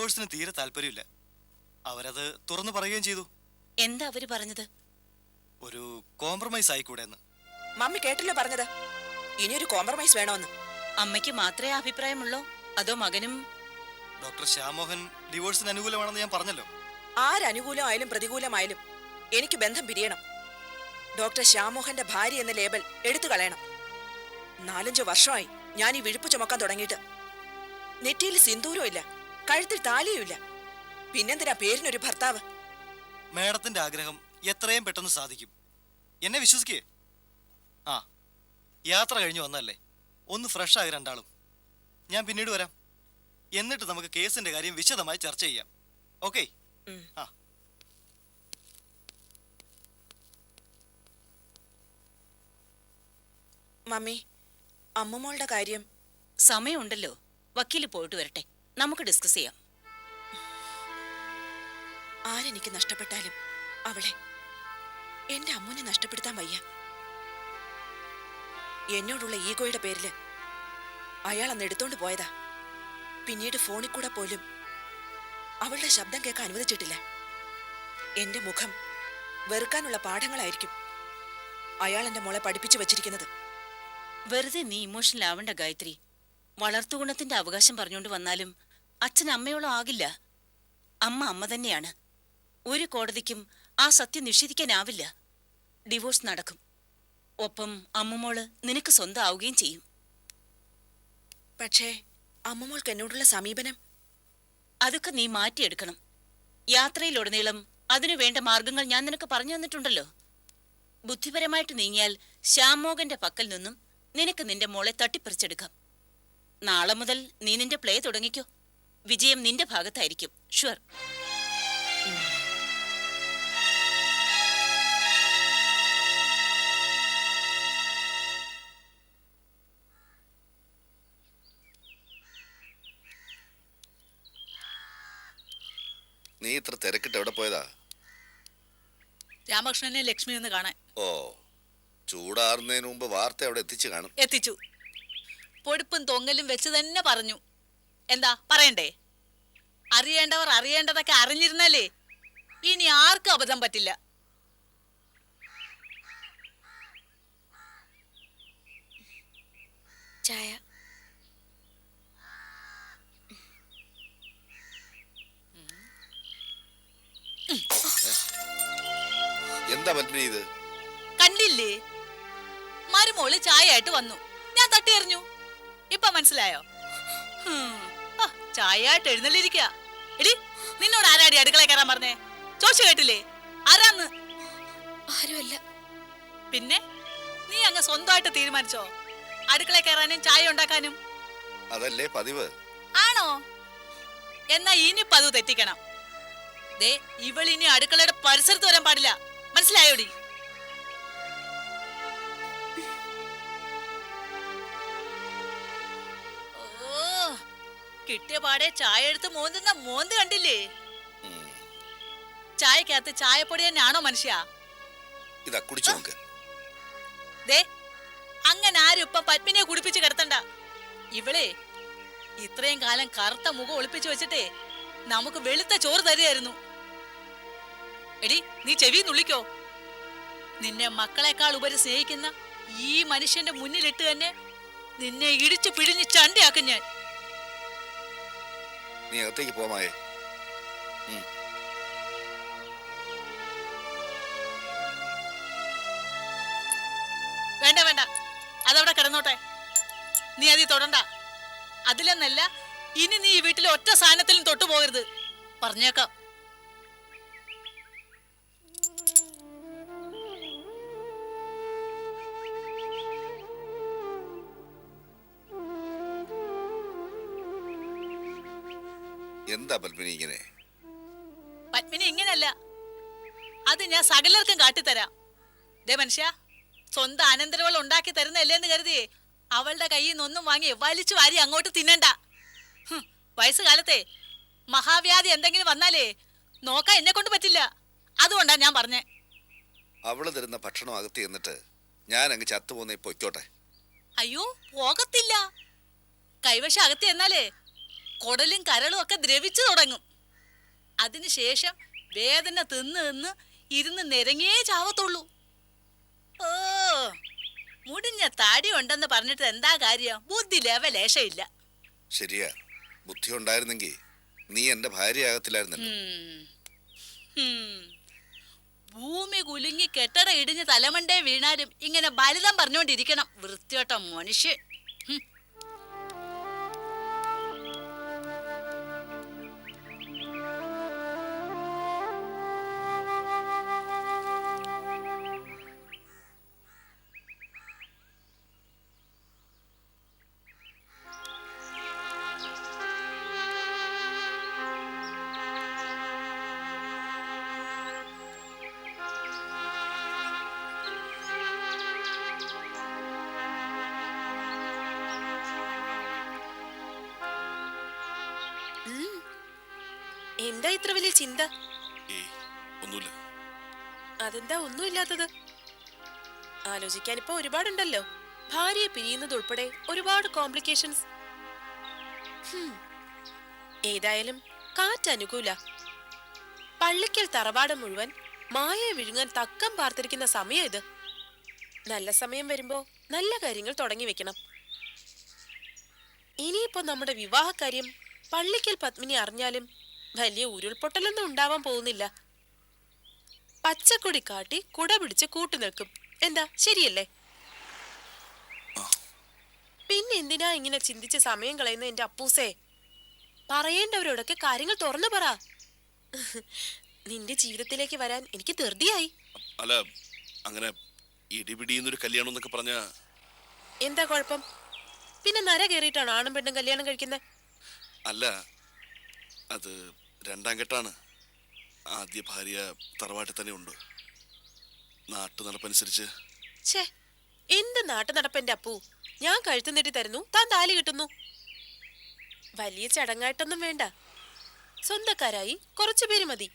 ഡിവോഴ്സിന് തീരെ താല്പര്യമില്ല. അവരത് തുറന്നു പറയുകയും ചെയ്തു. എന്താ അവർ പറഞ്ഞത്? ഒരു കോംപ്രമൈസ് ആയിക്കൂടെ എന്ന് മമ്മി കേട്ടില്ല പറഞ്ഞത്. ഇനിയൊരു കോംപ്രമൈസ് വേണോന്ന്. അമ്മയ്ക്ക് മാത്രമേ അഭിപ്രായമുള്ളോ? അതോ മകനും? ഡോക്ടർ ശ്യാമോഹൻ ഡിവോഴ്സിന് അനുകൂലമാണെന്ന് ഞാൻ പറഞ്ഞല്ലോ. ആരനുകൂലമായാലും പ്രതികൂലമായാലും എനിക്ക് ബന്ധം പിരിയണം. ഡോക്ടർ ശ്യാമോഹന്റെ ഭാര്യ എന്ന ലേബൽ എടുത്തു കളയണം. നാലഞ്ചു വർഷമായി ഞാൻ ഈ വിഴുപ്പ് ചുമക്കാൻ തുടങ്ങിയിട്ട്. നെറ്റിയിൽ സിന്ദൂരവും ഇല്ല. കഴുത്തിൽ താലിയുമില്ല. പിന്നെന്തിനാ പേരിനൊരു ഭർത്താവ്? മേഡത്തിന്റെ ആഗ്രഹം എത്രയും പെട്ടെന്ന് സാധിക്കും. എന്നെ വിശ്വസിക്കേ? ആ യാത്ര കഴിഞ്ഞു വന്നല്ലേ ഒന്ന് ഫ്രഷ് ആയി രണ്ടാളും. ഞാൻ പിന്നീട് വരാം. എന്നിട്ട് നമുക്ക് കേസിന്റെ കാര്യം വിശദമായി ചർച്ച ചെയ്യാം. ഓക്കെ? ആ. മമ്മി അമ്മമ്മളുടെ കാര്യം സമയമുണ്ടല്ലോ. വക്കീൽ പോയിട്ട് വരട്ടെ. നമുക്ക് ഡിസ്കസ് ചെയ്യാം. ആരെനിക്ക് നഷ്ടപ്പെട്ടാലും അവളെ എന്റെ അമ്മുനെ നഷ്ടപ്പെടുത്താൻ വയ്യ. എന്നോടുള്ള ഈഗോയുടെ പേരിൽ അയാൾ അന്ന് എടുത്തോണ്ട് പോയതാ. പിന്നീട് ഫോണിൽ കൂടെ പോലും അവളുടെ ശബ്ദം കേൾക്കാൻ അനുവദിച്ചിട്ടില്ല. എന്റെ മുഖം വെറുക്കാനുള്ള പാഠങ്ങളായിരിക്കും അയാൾ എന്റെ മോളെ പഠിപ്പിച്ചു വച്ചിരിക്കുന്നത്. വെറുതെ നീ ഇമോഷണൽ ആവണ്ട ഗായത്രി. വളർത്തുഗുണത്തിന്റെ അവകാശം പറഞ്ഞുകൊണ്ട് വന്നാലും അച്ഛൻ അമ്മയോളം ആകില്ല. അമ്മ അമ്മ തന്നെയാണ്. ഒരു കോടതിക്കും ആ സത്യം നിഷേധിക്കാനാവില്ല. ഡിവോഴ്സ് നടക്കും. ഒപ്പം അമ്മമോൾ നിനക്ക് സ്വന്തം ആവുകയും ചെയ്യും. പക്ഷേ അമ്മമോൾക്ക് എന്നോടുള്ള സമീപനം? അതൊക്കെ നീ മാറ്റിയെടുക്കണം. യാത്രയിലുടനീളം അതിനു വേണ്ട മാർഗങ്ങൾ ഞാൻ നിനക്ക് പറഞ്ഞു തന്നിട്ടുണ്ടല്ലോ. ബുദ്ധിപരമായിട്ട് നീങ്ങിയാൽ ശ്യാമോകന്റെ പക്കൽ നിന്നും നിനക്ക് നിന്റെ മോളെ തട്ടിപ്പറിച്ചെടുക്കാം. നാളെ മുതൽ നീ നിന്റെ പ്ലേ തുടങ്ങിക്കോ. വിജയം നിന്റെ ഭാഗത്തായിരിക്കും. ഷുവർ നീ ഇത്ര തിരക്കിട്ട് എവിടെ പോയതാ? രാമകൃഷ്ണനെ ലക്ഷ്മി ഒന്ന് കാണാൻ. ഓ ചൂടാറുന്നതിന് മുമ്പ് വാർത്ത അവിടെ എത്തിച്ചു കാണും. എത്തിച്ചു. പൊടിപ്പും തൊങ്ങലും വെച്ച് തന്നെ പറഞ്ഞു. എന്താ പറയണ്ടേ? അറിയേണ്ടവർ അറിയേണ്ടതൊക്കെ അറിഞ്ഞിരുന്നല്ലേ? ഇനി ആർക്കും അബദ്ധം പറ്റില്ല. ചായ. എന്താ പറ്റുന്ന ഇത്? കണ്ടില്ലേ? മരുമോൾ ചായ ആയിട്ട് വന്നു. ഞാൻ തട്ടി എറിഞ്ഞു. ഇപ്പൊ മനസ്സിലായോ? ചായയായിട്ട് എഴുന്നള്ളിരിക്കുക എടി നിന്നോട് ആരാടി അടുക്കള കയറാൻ പറഞ്ഞേ? ചോദിച്ചു കേട്ടില്ലേ? ആരാന്ന്? ആരുമല്ല. പിന്നെ? നീ അങ്ങ് സ്വന്തമായിട്ട് തീരുമാനിച്ചോ? അടുക്കള കയറാനും ചായ ഉണ്ടാക്കാനും? അതല്ലേ പതിവ്. ആണോ? എന്നാ ഇനി പതിവ് തെറ്റിക്കണം. ദേ ഇവളിനി അടുക്കളയുടെ പരിസരത്ത് വരാൻ പാടില്ല. മനസ്സിലായോടി? കിട്ടിയ പാടെ ചായ എടുത്ത് മോന്തുന്ന മോന്ത് കണ്ടില്ലേ. ചായക്കകത്ത് ചായപ്പൊടി തന്നെയാണോ മനുഷ്യ? ഇതാ കുടിച്ചു നോക്ക് ദേ അങ്ങനെ ആരും ഇപ്പം പത്മിനിയെ കുടിപ്പിച്ച് കിടത്തണ്ട. ഇവളെ ഇത്രയും കാലം കറുത്ത മുഖം ഒളിപ്പിച്ചു വെച്ചിട്ടേ നമുക്ക് വെളുത്ത ചോറ് തരുമായിരുന്നു എടി നീ ചെവി നുള്ളിക്കോ നിന്നെ മക്കളെക്കാൾ ഉപരി സ്നേഹിക്കുന്ന ഈ മനുഷ്യന്റെ മുന്നിലിട്ട് തന്നെ നിന്നെ ഇടിച്ചു പിഴിഞ്ഞ് ചണ്ടയാക്കും ഞാൻ. നീ അകത്തേക്ക് പോമായേ. വേണ്ട വേണ്ട. അതവിടെ കിടന്നോട്ടെ. നീ അതി തൊടണ്ട. അതിലെന്നല്ല ഇനി നീ ഈ വീട്ടിലെ ഒറ്റ സാധനത്തിലും തൊട്ടു പോകരുത് പറഞ്ഞേക്കാം. എന്താ പത്മിനി ഇങ്ങനെ? പത്മിനി ഇങ്ങനല്ല. അത് ഞാൻ സകലർക്കും കാട്ടിത്തരാം. ദേ മനുഷ്യ സ്വന്തം അനന്തരവൾ ഉണ്ടാക്കി തരുന്നല്ലേ എന്ന് കരുതി അവളുടെ കയ്യിൽ നിന്നൊന്നും വാങ്ങി വലിച്ചു വാരി അങ്ങോട്ട് തിന്നണ്ട. വയസ്സുകാലത്തെ മഹാവ്യാധി എന്തെങ്കിലും വന്നാലേ നോക്കാൻ എന്നെ കൊണ്ട് പറ്റില്ല. അതുകൊണ്ടാ ഞാൻ പറഞ്ഞേ. അവൾ തരുന്ന ഭക്ഷണം അകത്ത് എന്നിട്ട് ഞാൻ അങ്ങ് ചത്തുപോന്നെ പൊയ്ക്കോട്ടെ. അയ്യോ പോകത്തില്ല. കൈവശം അകത്ത് എന്നാലേ കുടലും കരളും ഒക്കെ ദ്രവിച്ചു തുടങ്ങും. അതിനുശേഷം വേദന തിന്ന് തിന്ന് ഇരുന്ന് നിരങ്ങിയേ ചാവത്തുള്ളൂ. ഓ മുടിഞ്ഞ താടി ഉണ്ടെന്ന് പറഞ്ഞിട്ട് എന്താ കാര്യം? ബുദ്ധി ലേവലേശയില്ല ശരിയാ. ബുദ്ധി ഉണ്ടായിരുന്നെങ്കിൽ നീ എന്റെ ഭാര്യയാകത്തില്ലായിരുന്നല്ലോ. ഭൂമി കുലുങ്ങി കെട്ടട ഇടിഞ്ഞ് തലമണ്ടേ വീണാലും ഇങ്ങനെ ബലിതം പറഞ്ഞുകൊണ്ടിരിക്കണം. വൃത്തിയോട്ട മനുഷ്യൻ. എന്താ ഇത്ര വലിയ ചിന്ത? ഒന്നുമില്ല. അതെന്താ ഒന്നുമില്ലാത്തത്? ആലോചിക്കാൻ ഇപ്പൊ ഒരുപാടുണ്ടല്ലോ. ഭാര്യയെ പിരിയുന്നത് ഉൾപ്പെടെ ഒരുപാട് കോംപ്ലിക്കേഷൻസ് ഏതായാലും കാറ്റ് അനുകൂല. പള്ളിക്കൽ തറവാട് മുഴുവൻ മായയെ വിഴുങ്ങാൻ തക്കം പാർത്തിരിക്കുന്ന സമയം ഇത്. നല്ല സമയം വരുമ്പോ നല്ല കാര്യങ്ങൾ തുടങ്ങി വെക്കണം. ഇനിയിപ്പോ നമ്മുടെ വിവാഹകാര്യം പള്ളിക്കൽ പത്മിനി അറിഞ്ഞാലും വലിയ ഉരുൾപൊട്ടലൊന്നും ഉണ്ടാവാൻ പോകുന്നില്ല. പച്ചക്കൊടി കാട്ടി കുട പിടിച്ച് കൂട്ടു നിൽക്കും. എന്താ? ശരിയല്ലേ? പിന്നെ എന്തിനാ ഇങ്ങനെ ചിന്തിച്ച് സമയം കളയുന്ന എന്റെ അപ്പൂസേ? പറയേണ്ടവരോടൊക്കെ കാര്യങ്ങൾ തുറന്നു പറ. നിന്റെ ജീവിതത്തിലേക്ക് വരാൻ എനിക്ക് ധൃതിയായി. അല്ല അങ്ങനെ ഇടിപിടിയുന്നൊരു കല്യാണം എന്നൊക്കെ പറഞ്ഞ? എന്താ കുഴപ്പം? പിന്നെ നര കയറിയിട്ടാണോ ആണും പെണ്ണും കല്യാണം കഴിക്കുന്നത് അല്ല അത് രണ്ടാം കെട്ടാണ് ആദ്യ ഭാര്യ തറവാട്ടിൽ തന്നെ ഉണ്ട്. നാട്ടു നടപ്പനുസരിച്ച്. എന്ത് നാട്ടു നടപ്പെന്റെ അപ്പു? ഞാൻ കഴുത്തു നീട്ടി തരുന്നു താൻ താലി കിട്ടുന്നു. വലിയ ചടങ്ങായിട്ടൊന്നും വേണ്ട. സ്വന്തക്കാരായി കുറച്ചു പേര് മതി.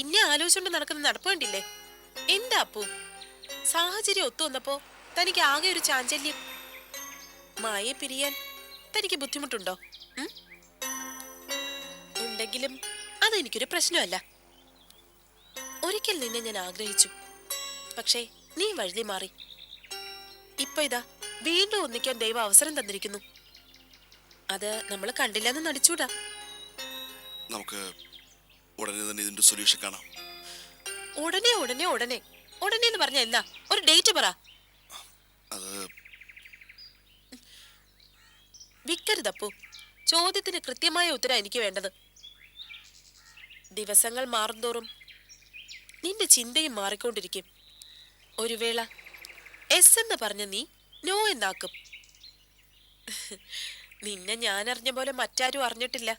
പിന്നെ ആലോചിച്ചുകൊണ്ട് നടക്കുന്ന നടപ്പ് കണ്ടില്ലേ? എന്താ അപ്പു? സാഹചര്യം ഒത്തു വന്നപ്പോ തനിക്ക് ആകെ ഒരു ചാഞ്ചല്യം. മായെ പിരിയാൻ തനിക്ക് ബുദ്ധിമുട്ടുണ്ടോ? ഉണ്ടെങ്കിലും അതെനിക്കൊരു പ്രശ്നമല്ല. ഒരിക്കൽ നിന്നെ ഞാൻ ആഗ്രഹിച്ചു. പക്ഷേ നീ വഴുതി മാറി. ഇപ്പൊ ഇതാ വീണ്ടും ഒന്നിക്കാൻ ദൈവം അവസരം തന്നിരിക്കുന്നു. അത് നമ്മൾ കണ്ടില്ലെന്ന് നടിച്ചൂടാ. നമുക്ക് ഉടനെ തന്നെ ഇതിന്റെ സൊല്യൂഷൻ കാണാം. ഉടനെ ഉടനെ ഉടനെ. ഉടനെ എന്ന് പറഞ്ഞ എന്നാ ഒരു ഡേറ്റ് പറ. അത് വിക്കരുതപ്പു ചോദ്യത്തിന് കൃത്യമായ ഉത്തരം എനിക്ക് വേണ്ടത്. ദിവസങ്ങൾ മാറുന്തോറും നിന്റെ ചിന്തയും മാറിക്കൊണ്ടിരിക്കും. ഒരു വേള എസ് എന്ന് പറഞ്ഞ നീ നോ എന്നാക്കും. നിന്നെ ഞാൻ അറിഞ്ഞ പോലെ മറ്റാരും അറിഞ്ഞിട്ടില്ല.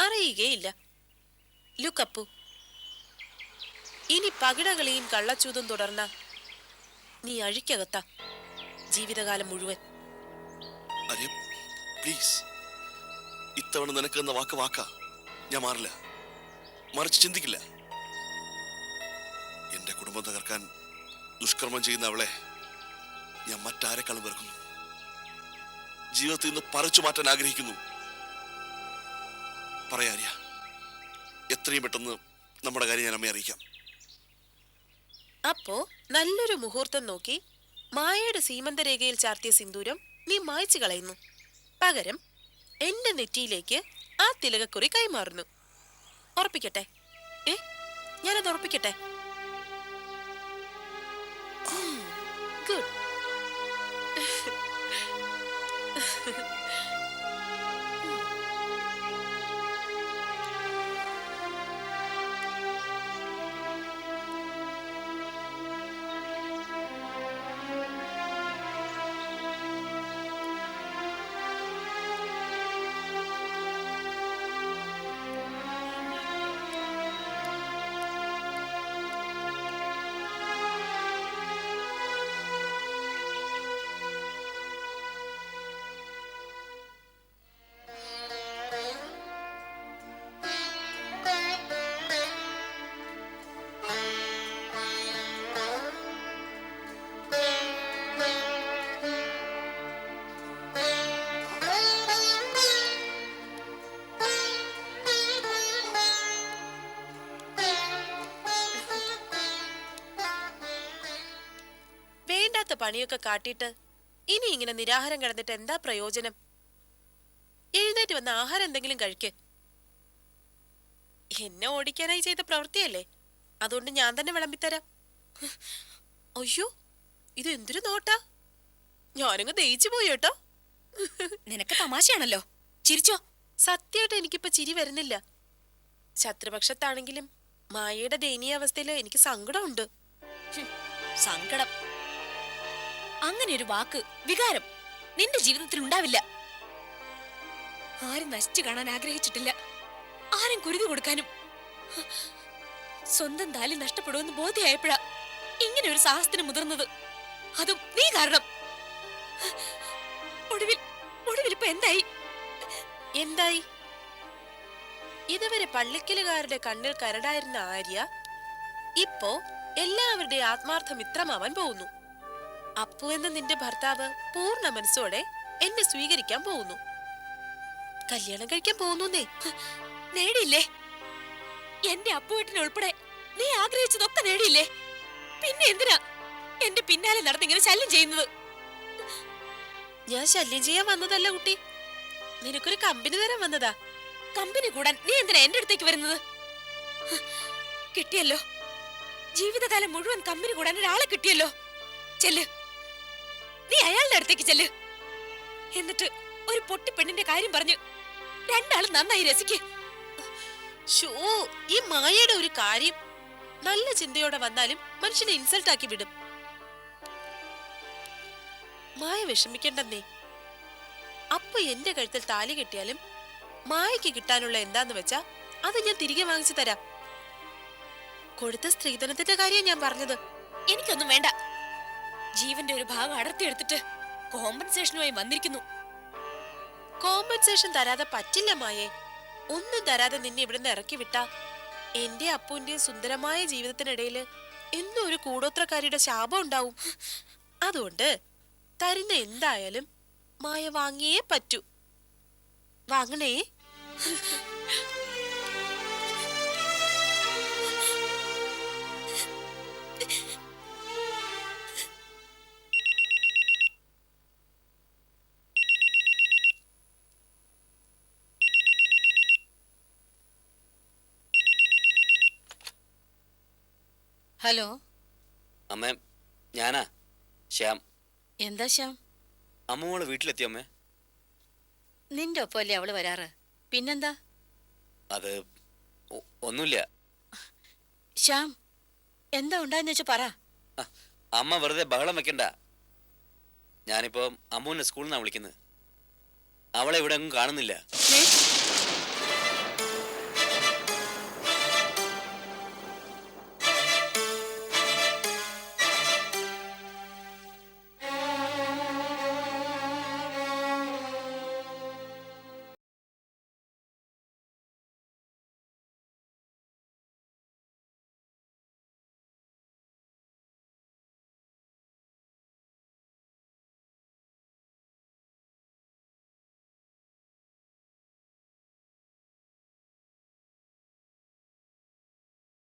അറിയുകയില്ല. ലുക്കപ്പു ഇനി പകിടകളിയും കള്ളച്ചൂതും തുടർന്ന നീ അഴിക്കകത്ത ജീവിതകാലം മുഴുവൻ. പ്ലീസ് ഇത്തവണ നിനക്ക് എന്ന വാക്ക് വാക്കാ. ഞാൻ മാറില്ല. മറിച്ച് ചിന്തിക്കില്ല. എന്റെ കുടുംബം തകർക്കാൻ ദുഷ്കർമ്മം ചെയ്യുന്ന അവളെ ഞാൻ മറ്റാരെക്കാളും വെറുക്കുന്നു? ജീവിതത്തിൽ നിന്ന് പറിച്ചു മാറ്റാൻ ആഗ്രഹിക്കുന്നു. പറയാരിയ എത്രയും പെട്ടെന്ന് നമ്മുടെ കാര്യം ഞാൻ അമ്മയെ അറിയിക്കാം. അപ്പോ നല്ലൊരു മുഹൂർത്തം നോക്കി മായയുടെ സീമന്തരേഖയിൽ ചാർത്തിയ സിന്ദൂരം നീ മായ്ച്ചു കളയുന്നു. പകരം എന്റെ നെറ്റിയിലേക്ക് ആ തിലകക്കുറി കൈമാറുന്നു. ഉറപ്പിക്കട്ടെ? ഏ? ഞാനത് ഉറപ്പിക്കട്ടെ? ഗുഡ്. പണിയൊക്കെ കാട്ടിയിട്ട് ഇനി ഇങ്ങനെ നിരാഹാരം കിടന്നിട്ട് എന്താ പ്രയോജനം? എഴുന്നേറ്റ് വന്ന ആഹാരം എന്തെങ്കിലും കഴിക്ക്. എന്നെ ഓടിക്കാനായി ചെയ്ത പ്രവൃത്തിയല്ലേ? അതുകൊണ്ട് ഞാൻ തന്നെ വിളമ്പിത്തരാം. അയ്യോ ഇത് എന്തൊരു നോട്ടാ? ഞാനങ്ങ് ദയിച്ചു പോയി കേട്ടോ. നിനക്ക് തമാശയാണല്ലോ. ചിരിച്ചോ. സത്യമായിട്ട് എനിക്കിപ്പോ ചിരി വരുന്നില്ല. ശത്രുപക്ഷത്താണെങ്കിലും മായയുടെ ദയനീയാവസ്ഥയിൽ എനിക്ക് സങ്കടമുണ്ട്. സങ്കടം. അങ്ങനെ ഒരു വാക്ക് വികാരം നിന്റെ ജീവിതത്തിൽ ഉണ്ടാവില്ല. ആരും നശിച്ചു കാണാൻ ആഗ്രഹിച്ചിട്ടില്ല. ആരും കുരുതി കൊടുക്കാനും സ്വന്തം താലി നഷ്ടപ്പെടുമെന്ന് ബോധ്യമായപ്പോഴാ ഇങ്ങനെ ഒരു സാഹസത്തിന് മുതിർന്നത്. അതും നീ കാരണം. ഒടുവിൽ ഒടുവിൽ ഇപ്പൊ എന്തായി? എന്തായി? ഇതുവരെ പള്ളിക്കലുകാരുടെ കണ്ണിൽ കരടായിരുന്ന ആര്യ ഇപ്പോ എല്ലാവരുടെയും ആത്മാർത്ഥ മിത്രമാവാൻ പോകുന്നു. അപ്പു എന്ന നിന്റെ ഭർത്താവ് പൂർണ മനസ്സോടെ എന്നെ സ്വീകരിക്കാൻ പോകുന്നു. കല്യാണം കഴിക്കാൻ പോകുന്നു നേടിയില്ലേ? എന്റെ അപ്പു ഉൾപ്പെടെ നീ ആഗ്രഹിച്ചതൊക്കെ നേടിയില്ലേ? പിന്നെ എന്തിനാ എന്റെ പിന്നാലെ നടന്നിങ്ങനെ ശല്യം ചെയ്യുന്നത്? ഞാൻ ശല്യം ചെയ്യാൻ വന്നതല്ല കുട്ടി. നിനക്കൊരു കമ്പനി തരാൻ വന്നതാ. കമ്പനി കൂടാൻ നീ എന്തിനാ എന്റെ അടുത്തേക്ക് വരുന്നത്? കിട്ടിയല്ലോ. ജീവിതകാലം മുഴുവൻ കമ്പനി കൂടാൻ ഒരാളെ കിട്ടിയല്ലോ. ചെല്ല്. നീ അയാളുടെ അടുത്തേക്ക് ചെല്ല്. എന്നിട്ട് ഒരു പൊട്ടി പെണ്ണിന്റെ കാര്യം പറഞ്ഞു രണ്ടാളും നന്നായി രസിക്ക്. ഷോ ഈ മായയുടെ ഒരു കാര്യം നല്ല ചിന്തയോടെ വന്നാലും മനുഷ്യനെ ഇൻസൾട്ട് ആക്കി വിടും. മായ വിഷമിക്കണ്ടെന്നേ. അപ്പൊ എന്റെ കഴുത്തിൽ താലി കെട്ടിയാലും മായയ്ക്ക് കിട്ടാനുള്ള എന്താന്ന് വെച്ചാ അത് ഞാൻ തിരികെ വാങ്ങിച്ചു തരാം. കൊടുത്ത സ്ത്രീധനത്തിന്റെ കാര്യം ഞാൻ പറഞ്ഞത്. എനിക്കൊന്നും വേണ്ട. ജീവന്റെ ഒരു ഭാഗം അടർത്തിയെടുത്തിട്ട് കോമ്പൻസേഷനുമായി വന്നിരിക്കുന്നു. കോമ്പൻസേഷൻ തരാതെ പറ്റില്ല മായേ. ഒന്നും തരാതെ നിന്നെ ഇവിടുന്ന് ഇറക്കി വിട്ടാ. എന്റെ അപ്പുവിന്റെ സുന്ദരമായ ജീവിതത്തിനിടയിൽ എന്നും ഒരു കൂടോത്രക്കാരിയുടെ ശാപം ഉണ്ടാവും. അതുകൊണ്ട് തരുന്ന എന്തായാലും മായ വാങ്ങിയേ പറ്റൂ. വാങ്ങണേ. ഹലോ അമ്മേ ഞാനാ? ശ്യാം. എന്താ ശ്യാം? അമ്മോൾ വീട്ടിലെത്തി അമ്മേ? നിന്റെ ഒപ്പമല്ലേ അവൾ വരാറ്? പിന്നെന്താ? അത് ഒ- ഒന്നുമില്ല. ശ്യാം എന്താ ഉണ്ടായെന്ന് വെച്ചാ പറ. ആ, അമ്മ വെറുതെ ബഹളം വെക്കണ്ട. ഞാനിപ്പോ അമ്മൂനെ സ്കൂളിൽ നിന്നാണ് വിളിക്കുന്നത്. അവളെ ഇവിടെ എങ്ങും കാണുന്നില്ല. ഏ?